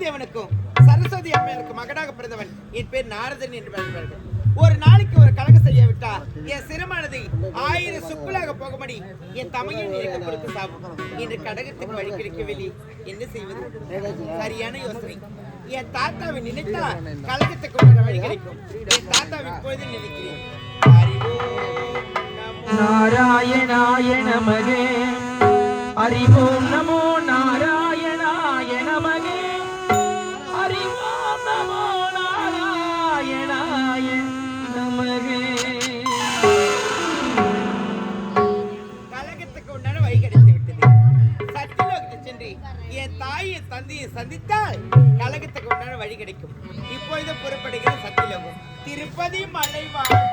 வாசுதேவனுக்கும் சரஸ்வதி அம்மையனுக்கு மகனாக பிறந்தவன் என் பேர் நாரதன் என்று பெயர் ஒரு நாளைக்கு ஒரு கலக செய்ய விட்டா என் சிறுமானது ஆயிரம் சுக்குலாக போகும்படி என் தமையன் எனக்கு கொடுத்து சாப்பிடும் இன்று கடகத்துக்கு வழி கிடைக்கவில்லை. என்ன செய்வது? சரியான யோசனை. என் தாத்தாவை நினைத்தா கழகத்துக்கு போன வழி கிடைக்கும். என் தாத்தாவை இப்பொழுது நினைக்கிறேன். நாராயணாய நமகே. ஹரிவோம் நமோ தாயை சந்தித்தால் கழகத்துக்கு உண்டான வழி கிடைக்கும். இப்பொழுது புறப்படுகிற சத்தியலோகம். திருப்பதி மலைவாழ்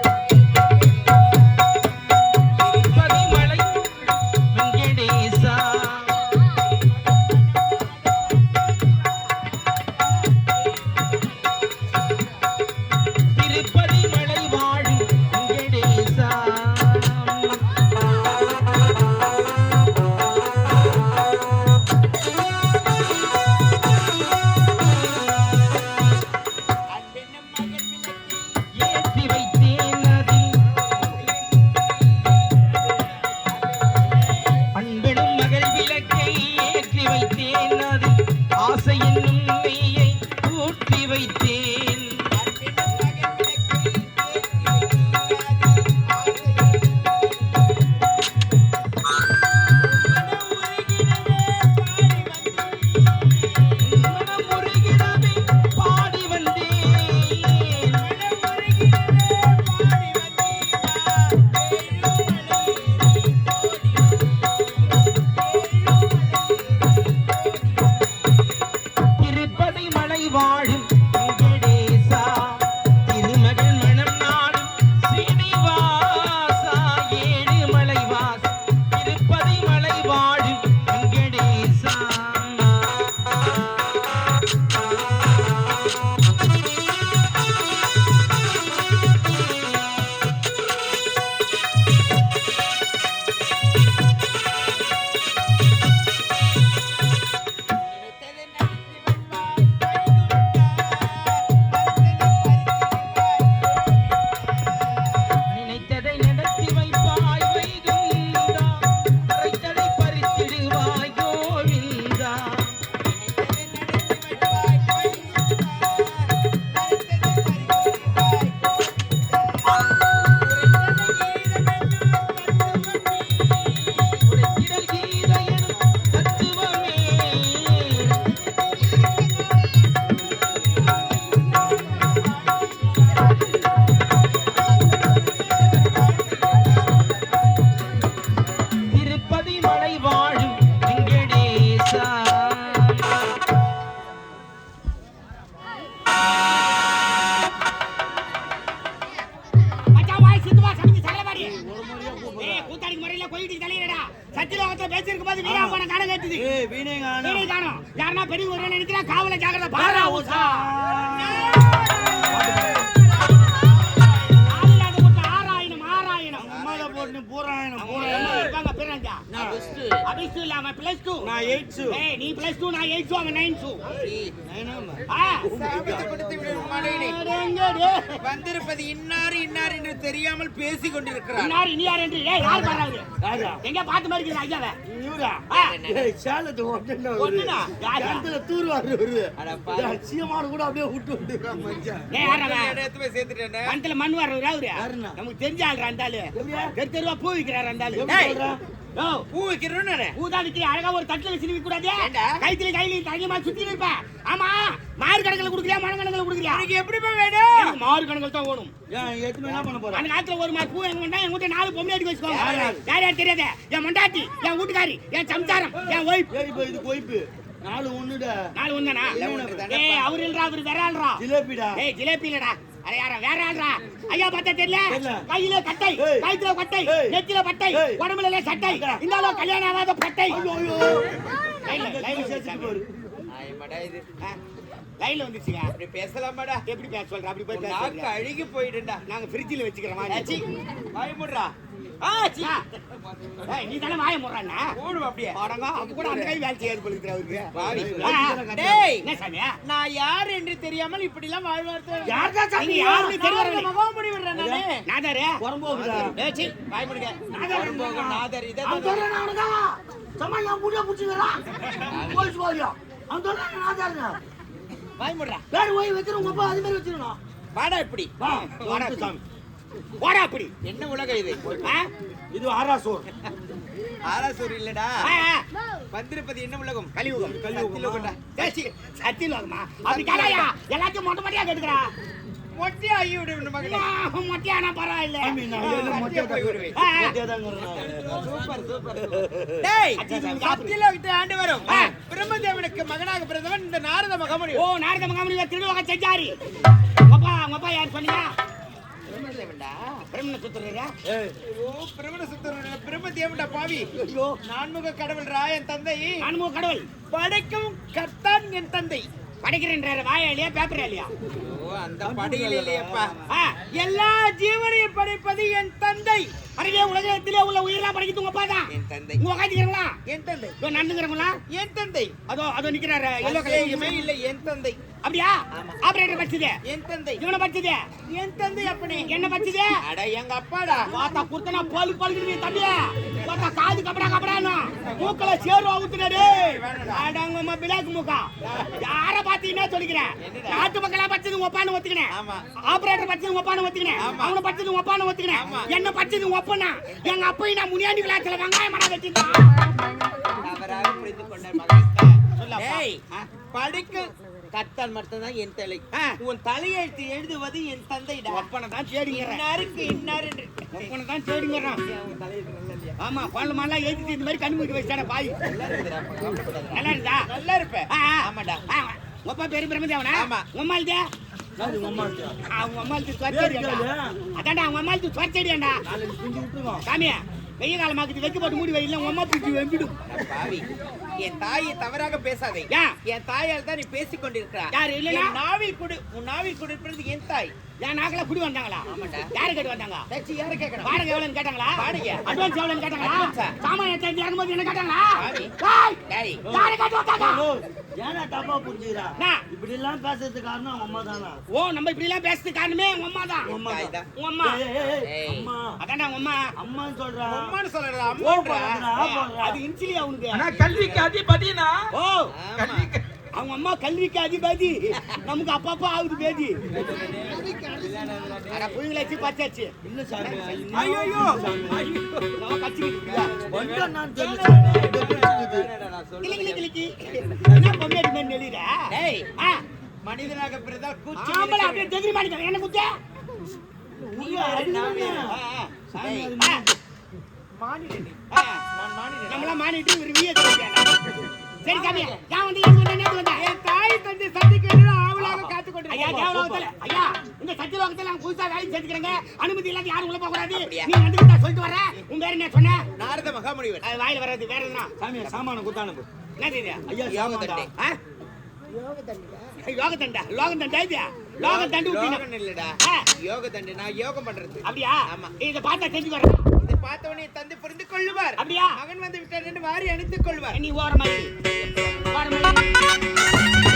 நினைக்கிறா காவல ஜாக்கிரதை பாரா அபிஸ்டு இல்லாம பிளஸ் டூ ஏய் நீ பிளஸ் டூ நான் எயிட் டூ அவன் நைன் டூ வந்திருப்பது இன்னார் இன்னார் என்று தெரியாமல் பேசிக் கொண்டிருக்கிறார். இன்னார் இனியார் என்று ஏய் யார் பாராது எங்க பார்த்த மாதிரி இருக்குது ஐயாவை ஆ, ஒண்ணுடா. யாரா? அட பாரு. ஏய், யாரா அவன்? எடுத்து போய் சேர்த்துட்டேனே. அவரு? நமக்கு தெரிஞ்ச ஆள் ரெண்டாளு தெரு தெருவா பூ ஏய், ஓ பூ வைக்கிறோன்னு நானு. பூ தான் விக்கிற அழகா ஒரு தட்டுல வச்சு நிக்க கூடாது? கைத்துல கையில தனியமா சுத்தி இருப்ப ஆமா மாறு கணக்குல குடுக்குறியா மன கணக்குல குடுக்குறியா? உனக்கு எப்படிப்பா வேணும்? எனக்கு மாறு கணக்குல தான் ஓடும் அந்த காலத்துல ஒரு மாதிரி பூ எங்க வேண்டாம் என் வீட்டை நாலு பொம்மை அடிக்க வச்சுக்கோங்க. யார் யார்? தெரியாத? என் மொண்டாட்டி என் வீட்டுக்காரி என் சம்சாரம் என் ஒய்ஃப் நாலு ஒண்ணுடா. நாலு ஒண்ணா எல்லாம் ஒண்ணுதானே. ஏய் அவரு இல்லடா அவரு வேற ஆள்றா. ஜிலேபிடா. ஏய் ஜிலேபி இல்லடா. அட யாரா வேற ஆள்றா ஐயா பார்த்தா தெரியல. கையில கட்டை கட்டை ஏய். நெத்தில பட்டை. உடம்புல சட்டை. இருந்தாலும் கல்யாணம் ஆகாத பட்டை. ஐயோ லைன்ல வந்துச்சுங்க. அப்படி பேசலாமாடா? எப்படி பேச சொல்ற? அப்படி போய் அழுகி போயிடுண்டா நாங்க ஃப்ரிட்ஜில் வச்சுக்கிறோம். வாய் மூடுறா நீ தானே வாய முறானா போடுவா அப்படியே. அடங்க அப்ப கூட அந்த கை வேலை செய்யாது போல இருக்குது அவருக்கு வாடி. ஆ, டேய். என்ன சாமி? நான் யார் என்று தெரியாமல் இப்படி எல்லாம் வாழ்வார்த்தை யார்தான் சாமி? யாருன்னு தெரியல மகாமுடி விடுறேன் நானு. நாதாரு. ஏய், சீ. வாய் முடிங்க. நாதர். வரும்போது நாதர் இதை அவன் சொல்றான் அவனுக்கா? சும்மா என் புடிய புடிச்சுக்கிறான். போலீஸ் வாரியம். அவன் சொல்றான் நான் ஆதாருங்க. வாய் முடுறா. பேர் போய் வச்சிரு, உங்க அப்பா அது மாதிரி வச்சிருக்கணும். வாடா இப்படி. வா, வாடா சாமி. அப்படி. என்ன உலகம் இது? இது ஆராசூர். ஆராசூர் இல்லடா. வந்திருப்பது என்ன உலகம்? கலியுகம். கலியுகம்டா. ஏய், சீ. சத்தியலோகமா? அப்படி கேளையா? எல்லாத்தையும் மொட்டை மொட்டையா கேட்டுக்கிறா? மொட்டை ஆகி விடு மகனே மொட்டையானா பரவாயில்ல. மொட்டையா. சூப்பர் சூப்பர் டேய் சத்தியலோகத்தை ஆண்டு வரும். பிரம்மதேவனுக்கு மகனாக பிறந்தவன் இந்த நாரத மகமுடி ஓ நாரத மகாமணி திருடுவாங்க செஞ்சாரி. அப்பா உங்க அப்பா யார் சொன்னீங்க? பிரம்மதேவன்டா பிரம்மனை சுத்துறீங்க ஓ பிரம்மன சுத்தர் பிரம்மதேவன்டா பாவி. நான்முக கடவுள்ரா என் தந்தை. அனுமோ கடவுள். படைக்கும் கர்த்தான் என் தந்தை. படிக்கிறேன்றாரு. வாயா இல்லையா? பேப்பர் இல்லையா? ஓ அந்த படையில இல்லையப்பா. எல்லா ஜீவனையும் படைப்பது என் தந்தை. அருகே உலகத்திலே உள்ள உயிரெல்லாம் படிக்கிறது உங்க அப்பா தான் என் தந்தை. உங்க உட்காந்துக்கிறீங்களா என் தந்தை. இதோ நடந்துக்கிறவங்களா என் தந்தை. அதோ அதோ நிக்கிறாரு. எல்லோ கலர் இல்லை என் தந்தை. அப்படியா. ஆபரேட்டர் படிச்சது. என் தந்தை. இவனை படிச்சது. என் தந்தை அப்பனே. என்ன படிச்சது? அட எங்க அப்பாடா. பார்த்தா குத்தனா பாலு பழுகுது தம்பி. பார்த்தா காது கபடா கபடானா மூக்கல சேரு அவுத்துனாரு ஆடாங்க அம்மா பிளாக் மூக்கா. யார பாத்தீங்கன்னா சொல்லிக்கிறேன் நாட்டு மக்களா படிச்சது ஒப்பான்னு ஒத்துக்கினேன். ஆமா. ஆபரேட்டர் படிச்சது ஒப்பான்னு ஒத்துக்கினேன். ஆமா. அவனை படிச்சது ஒப்பான்னு ஒத்துக்கினேன். ஆமா. என்ன படிச்சது ஒப்பனா எங்க அப்பையும் நான் முனியாண்டி விழாத்துல வெங்காயம் மரம் வச்சிருந்தான் தவறாக புரிந்து கொண்ட மகன் சொல்லப்பா. ஏய் ஆ. படிக்கும் கர்த்தான் மட்டும்தான் என் தலை. உன் தலையெழுத்து எழுதுவது என் தந்தைடா. ஒப்பனை தான் தேடிங்கிறேன் இன்னாருக்கு இன்னார் என்று ஒப்பனை தான் தேடிங்கிறான் ஆமா பல்லு மாலாம் எழுதிட்டு இந்த மாதிரி கண்ணு மூடி வச்சான பாய். நல்லா இருந்தா நல்லா இருப்ப ஆ, ஆ. ஆமாடா. ஆ, உங்க அப்பா பேரு பிரம்மதேவனா? ஆமா. இல்லையா அவங்க அம்மாளுக்கு துவச்சடியாண்டா அதான்டா அவங்க அம்மாளுக்கு துவச்சடியாண்டா சாமி வெய்ய காலமாக்குது வைக்க போட்டு மூடி வையில உங்க அம்மா பிடிச்சி வெம்பிடும். பாவி என் தாயை தவறாக பேசாதே. ஏன்? என் தாயால் தான் நீ பேசிக் கொண்டிருக்கிறாய். யாரு இல்லைனா? என் நாவில் கொடு உன் நாவில் கொடுப்பது என் தாய். என் நாக்கல குடி வந்தாங்களா? ஆமாண்டா. யாரு கேட்டு வந்தாங்க? யார கேட்கணும்? வாடகை எவ்வளவுன்னு கேட்டாங்களா? வாடகை. அட்வான்ஸ் எவ்வளவுன்னு கேட்டாங்களா? சாமான் எடுத்து இறங்கும்போது என்ன கேட்டாங்களா? சாமி. டேய், டேய். யாரு கேட்டு வந்தாங்க? ஏன்னா தப்பா புரிஞ்சுக்கிறா? என்ன? இப்படி எல்லாம் பேசுறதுக்கு காரணம் அவங்க அம்மா தானா? ஓ நம்ம இப்படி எல்லாம் பேசுறதுக்கு காரணமே உங்க அம்மா தான். அம்மா. உங்க அம்மா. அம்மா. அதான்டா உங்க அம்மா. அம்மான்னு சொல்றா. அம்மான்னு ஆ போடுறா. அது இன்சிலியா உனக்கு? ஆனா கல்விக்கு அதிபதினா? ஓ. அவங்க அம்மா கல்விக்கு அதிபதி. நமக்கு அப்பப்பா ஆகுது பேதி. புயலாச்சு பச்சாச்சு இல்ல சாமி ஐயோ நம்ம நான் நான் என்ன மனிதனாக பிறந்தால் கூச்சி அப்படியே தெகிரி மாட்டிக்க என்ன குத்தே. நான். மானிட்டு ஒரு விய சரி சாமி ஏன் வந்து எங்க வந்த நேத்து வந்த என் தாய் தந்தை சந்திக்க ஆவலாக காத்துக் ஐயா ஐயா. சத்தியலோகத்துல நாங்க புதுசா வேலைக்கு சேர்த்துக்கிறேங்க. அனுமதி இல்லாத யாரும் உள்ள போக கூடாது? நீ வந்து சொல்லிட்டு வர உன் பேர் என்ன சொன்ன? நாரத மகாமுனிவர். அது வாயில வராது வேற எதுனா? சாமி சாமான குத்தானு என்ன இது ஐயா யோக. தண்டை. யோக தண்டா லோக தண்டா இது? தண்டு ஊத்தினா. இல்லடா. யோக தண்டை நான் யோகம் பண்றது. அப்படியா? ஆமா. இத பார்த்தா தெரிஞ்சு வரேன் இதை பார்த்தவனே தந்தை புரிந்து கொள்ளுவார். அப்படியா? மகன் வந்து விட்டார் என்று வாரி அணித்துக் கொள்வார். நீ ஓரமாயி. ஓரமாயி.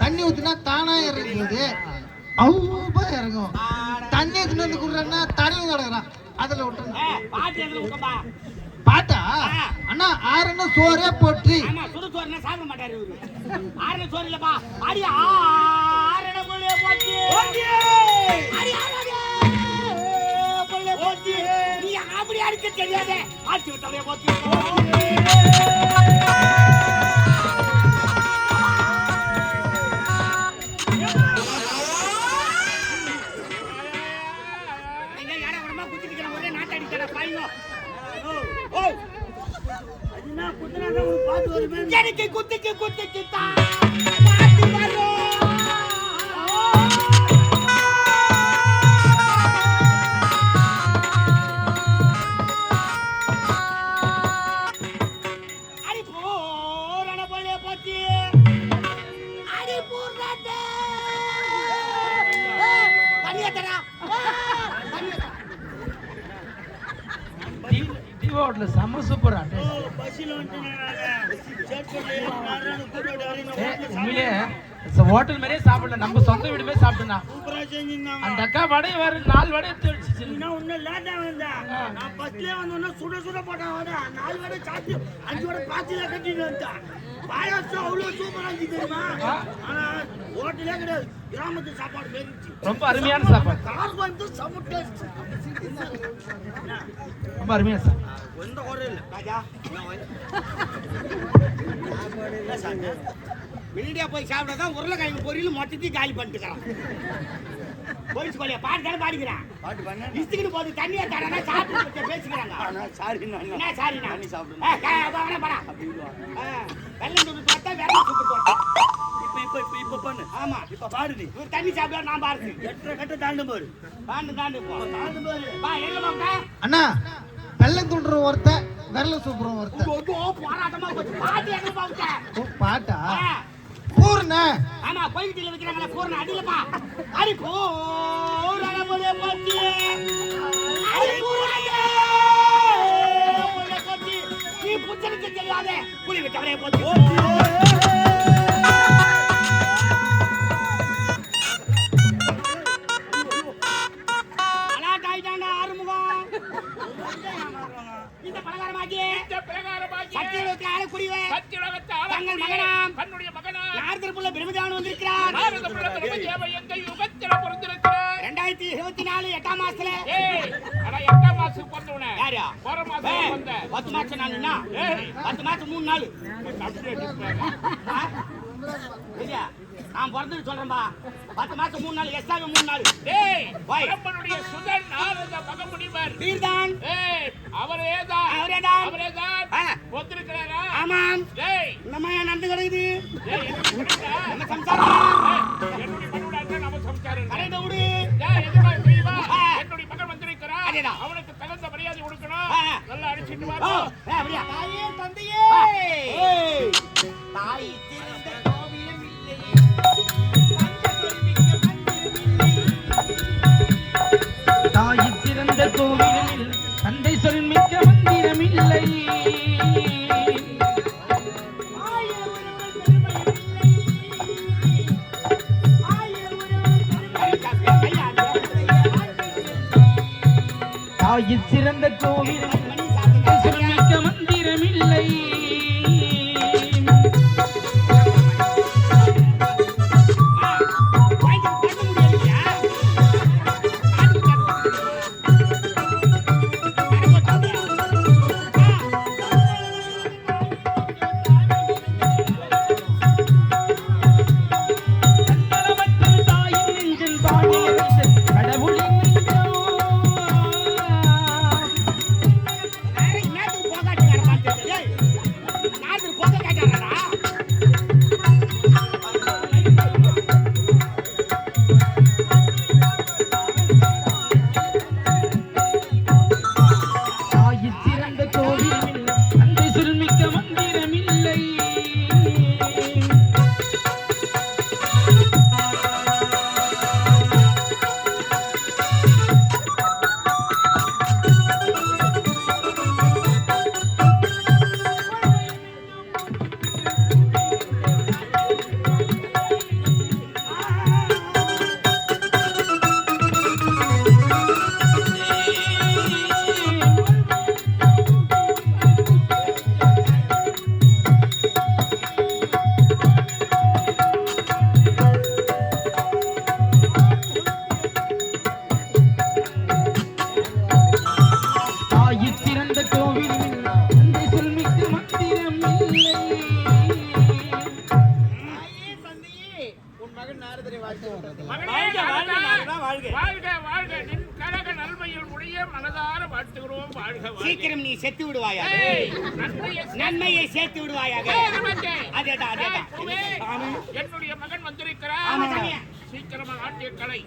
தண்ணி ஊத்துனா தானா இறங்குது. அவ்வளோ இறங்கும். தண்ணி எடுத்துட்டு வந்து குடுறேன்னா தண்ணி கிடக்குறான் அதுல விட்டுருங்க பாட்டு அண்ணா ஆறுன்னு சோறே போட்டு ஆமா சுடு சோறுனா சாப்பிட மாட்டாரு இவரு. ஆரண சோறு இல்லப்பா. அடி ஆரண புள்ளைய போச்சு அடி ஆரண புள்ளைய போச்சு நீ அப்படி அடிக்க தெரியாதே. ஆட்சி விட்டவைய போச்சு எனக்கு குத்துக்கு குத்துக்கு தான். தீபாவளில செம்ம சூப்பரா உண்மையிலே ஹோட்டல் மாதிரியே சாப்பிடல. நம்ம சொந்த வீடு போய் சாப்பிட்டோம்னா. அந்த அக்கா வடை வேற நாலு வடை எடுத்து வச்சு இன்னும் இன்னும் லேட்டா வந்தேன் நான் பஸ்லயே வந்தோன்னா சுட சுட போட்டா வர நாலு வடை சாப்பிட்டு அஞ்சு வடை பாத்தியில கட்டிட்டு வந்தேன் பாயாசம் அவ்வளவு சூப்பரா இருந்துச்சு தெரியுமா? ஆனா ஹோட்டலே கிடையாது. கிராமத்து சாப்பாடு மாரி இருந்துச்சு ரொம்ப அருமையான சாப்பாடு. காசு வந்து செம்ம டேஸ்ட் ரொம்ப அருமையான சாப்பாடு. எந்த குறை இல்லை. ராஜா வெளியிடா போய் சாப்பிடாதான் உருளைக்கிழங்கு பொரியல் மொத்தத்தையும் காலி பண்ணிட்டுக்கிறான். போலீஸ் கொலையா பாட்டு தானே பாடிக்கிறான். பாட்டு பண்ண இஸ்துக்கிட்டு போது தண்ணியா தரனா சாப்பிட்டு பேசிக்கிறாங்க. சாரி நான் என்ன சாரி நான் தண்ணி வெள்ளம் துண்டு பார்த்தா வெள்ளம் சுட்டு போட்டா. இப்ப இப்ப இப்ப இப்ப பண்ணு. ஆமா. இப்ப பாடு நீ. இவர் தண்ணி சாப்பிடுவா நான் பாருது எட்டரை கட்ட தாண்டு பாரு. தாண்டு தாண்டு போ. தாண்டு பாரு. வா எங்க போட்டா அண்ணா வெள்ளம் துண்டுற ஒருத்தன் விரல சூப்புறம் ஒருத்தன். ஐயோ போராட்டமா போச்சு. பாட்டு எங்க போட்ட? பாட்டா பூர்ண ஆமா கோயில்கிட்ட வைக்கிறாங்களா பூர்ண அடியிலப்பா அடி பூரண போச்சு. அடி பூரண நீ புத்தனுக்கு தெரியாதே. புலி விட்டவரே போச்சு பிரம்மதானம் வந்திருக்கிறார். ரெண்டாயிரத்தி இருபத்தி நாலு எட்டாம் மாசத்துல. எட்டாம் மாசம் பிறந்தவனே. யாரா போற மாசம் பத்து மாசம் நான் என்ன? பத்து மாசம் மூணு நாள்? இல்லையா? நான் பிறந்தது சொல்றேன்பா. பத்து மாசம் மூணு நாள் எஸ்டாக மூணு நாள். டேய். பரம்பனுடைய சுதன் நாரத மகமுனிவர் தீர்தான் ஏய் அவரேதான். அவரேதான். அவரேதான். ஆ. வந்திருக்கிறாரா ஆமாம். டேய் என்னம்மா நடந்து கிடக்குது என்ன சம்சாரம்? என்னுடைய மரியாதை கொடுக்கணும். நல்லா அடிச்சிட்டு அப்படியா? தாயே தந்தையே. தாய் திறந்த கோவிலும் தாய் கோவிலில் தந்தை சொல் மிக்க மந்திரம் இல்லை தாய் சிறந்த கோவிலில் தந்தை சொல் மிக்க மந்திரம் இல்லை செத்து விடுவாயாக. நன்மையை சேர்த்து விடுவாயாக. அதேதான் அதேதான். என்னுடைய மகன் வந்திருக்கிறார். சீக்கிரமாக ஆட்டிய கலை.